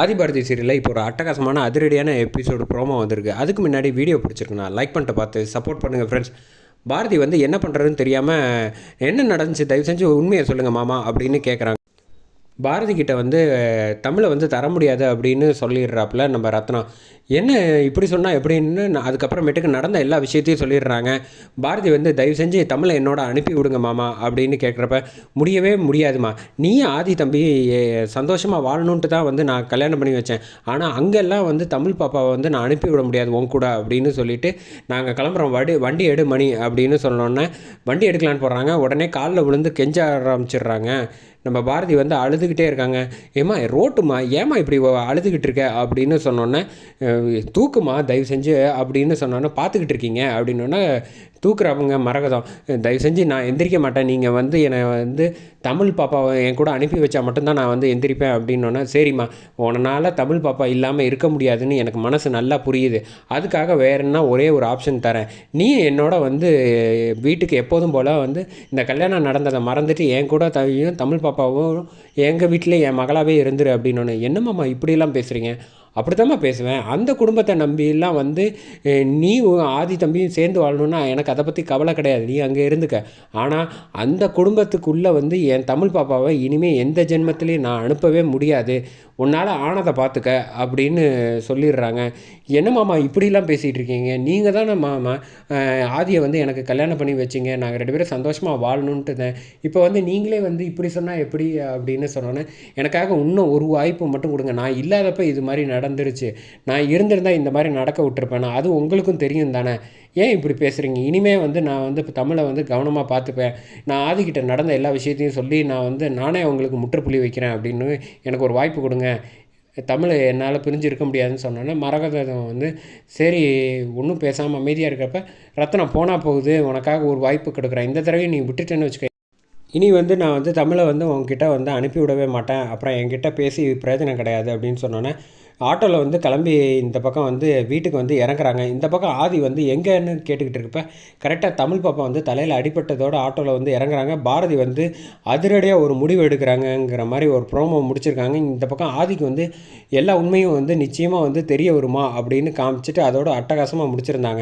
ஆதிபாரதி சீரியலில் இப்போ ஒரு அட்டகாசமான அதிரடியான எபிசோடு ப்ரோமோ வந்திருக்கு. அதுக்கு முன்னாடி வீடியோ பிடிச்சிருக்குண்ணா லைக் பண்ணிட்டு பார்த்து சப்போர்ட் பண்ணுங்கள் ஃப்ரெண்ட்ஸ் பாரதி வந்து என்ன பண்ணுறதுன்னு தெரியாமல் என்ன நடந்துச்சு? தயவு செஞ்சு உண்மையை சொல்லுங்கள் மாமா அப்படின்னு கேட்குறாங்க பாரதி கிட்ட வந்து தமிழை வந்து தர முடியாது அப்படின்னு சொல்லிடுறாப்புல நம்ம ரத்னா. என்ன இப்படி சொன்னால் எப்படின்னு நான் அதுக்கப்புறமேட்டுக்கு நடந்த எல்லா விஷயத்தையும் சொல்லிடுறாங்க. பாரதி வந்து தயவு செஞ்சு தமிழை என்னோட அனுப்பி விடுங்க மாமா அப்படின்னு கேட்குறப்ப முடியவே முடியாதுமா. நீ ஆதி தம்பி சந்தோஷமாக வாழணுன்ட்டு தான் வந்து நான் கல்யாணம் பண்ணி வச்சேன். ஆனால் அங்கெல்லாம் வந்து தமிழ் பாப்பாவை வந்து நான் அனுப்பி விட முடியாது உன் கூட அப்படின்னு சொல்லிட்டு நாங்கள் கிளம்புறோம். வடி வண்டி எடு மணி அப்படின்னு சொன்னோன்னே வண்டி எடுக்கலான்னு போடுறாங்க. உடனே காலில் விழுந்து கெஞ்ச ஆரம்பிச்சிடுறாங்க. நம்ம பாரதி வந்து அழுதுகிட்டே இருக்காங்க. ஏம்மா ரோட்டுமா? ஏம்மா இப்படி அழுதுகிட்டு இருக்க? அப்படின்னு சொன்னோன்னே தூக்குமா? தயவு செஞ்சு அப்படின்னு சொன்னோன்னே பார்த்துக்கிட்டு இருக்கீங்க அப்படின்னோடனே தூக்குறவங்க மரகதம். தயவு செஞ்சு நான் எந்திரிக்க மாட்டேன். நீங்கள் வந்து என்னை வந்து தமிழ் பாப்பாவை என் கூட அனுப்பி வச்சா மட்டும்தான் நான் வந்து எந்திரிப்பேன் அப்படின்னோன்னே சரிம்மா உன்னால் தமிழ் பாப்பா இல்லாமல் இருக்க முடியாதுன்னு எனக்கு மனசு நல்லா புரியுது. அதுக்காக வேறுன்னா ஒரே ஒரு ஆப்ஷன் தரேன். நீ என்னோட வந்து வீட்டுக்கு எப்போதும் போல் வந்து இந்த கல்யாணம் நடந்ததை மறந்துட்டு என் கூட தவியும் தமிழ் பாப்பாவும் எங்கள் வீட்டில் என் மகளாகவே இருந்துரு அப்படின்னோன்னு என்னம்மாம்மா இப்படியெல்லாம் பேசுகிறீங்க அப்படித்தாம்மா பேசுவேன். அந்த குடும்பத்தை நம்பியெல்லாம் வந்து நீ ஆதி தம்பியும் சேர்ந்து வாழணும்னா எனக்கு அதை பற்றி கவலை கிடையாது. நீ அங்கே இருந்துக்க. ஆனால் அந்த குடும்பத்துக்குள்ளே வந்து என் தமிழ் பாப்பாவை இனிமேல் எந்த ஜென்மத்திலையும் நான் அனுப்பவே முடியாது. உன்னால் ஆனதை பார்த்துக்க அப்படின்னு சொல்லிடுறாங்க. என்ன மாமா இப்படிலாம் பேசிகிட்டு இருக்கீங்க? நீங்கள் தானே மாமா ஆதியை வந்து எனக்கு கல்யாணம் பண்ணி வச்சிங்க. நாங்கள் ரெண்டு பேரும் சந்தோஷமாக வாழணுன்ட்டு இருந்தேன் இப்போ வந்து நீங்களே வந்து இப்படி சொன்னால் எப்படி? அப்படின்னு சொன்னோன்னே எனக்காக இன்னும் ஒரு வாய்ப்பு மட்டும் கொடுங்க. நான் இல்லாதப்ப இது மாதிரி நடந்துருச்சு. நான் இருந்திருந்தால் இந்த மாதிரி நடக்க விட்டுருப்பேனா? அது உங்களுக்கும் தெரியும் தானே? ஏன் இப்படி பேசுகிறீங்க இனிமே வந்து நான் வந்து இப்போ தமிழை வந்து கவனமாக பார்த்துப்பேன். நான் ஆதிக்கிட்ட நடந்த எல்லா விஷயத்தையும் சொல்லி நான் வந்து நானே அவங்களுக்கு முற்றுப்புள்ளி வைக்கிறேன் அப்படின்னு எனக்கு ஒரு வாய்ப்பு கொடுங்க. தமிழை என்னால் பிரிஞ்சு இருக்க முடியாதுன்னு சொன்னோன்னே மரகதம் வந்து சரி ஒன்றும் பேசாமல் அமைதியாக இருக்கிறப்ப ரத்னம் போனால் போகுது. உனக்காக ஒரு வாய்ப்பு கொடுக்குறேன். இந்த தடவையும் நீ விட்டுட்டேன்னு வச்சுக்க. இனி வந்து நான் வந்து தமிழை வந்து உங்ககிட்ட வந்து அனுப்பி விடவே மாட்டேன். அப்புறம் என்கிட்ட பேசி பிரயோஜனம் கிடையாது அப்படின்னு சொன்னோன்னே ஆட்டோவில் வந்து கிளம்பி இந்த பக்கம் வந்து வீட்டுக்கு வந்து இறங்குறாங்க. இந்த பக்கம் ஆதி வந்து எங்கேன்னு கேட்டுக்கிட்டு இருக்கப்ப கரெக்டாக தமிழ் பாப்பா வந்து தலையில் அடிபட்டதோடு ஆட்டோவில் வந்து இறங்குறாங்க. பாரதி வந்து அதிரடியாக ஒரு முடிவு எடுக்கிறாங்கங்கிற மாதிரி ஒரு ப்ரோமோ முடிச்சிருக்காங்க. இந்த பக்கம் ஆதிக்கு வந்து எல்லா உண்மையும் வந்து நிச்சயமாக வந்து தெரிய வருமா அப்படின்னு காமிச்சிட்டு அதோட அட்டகாசமாக முடிச்சிருந்தாங்க.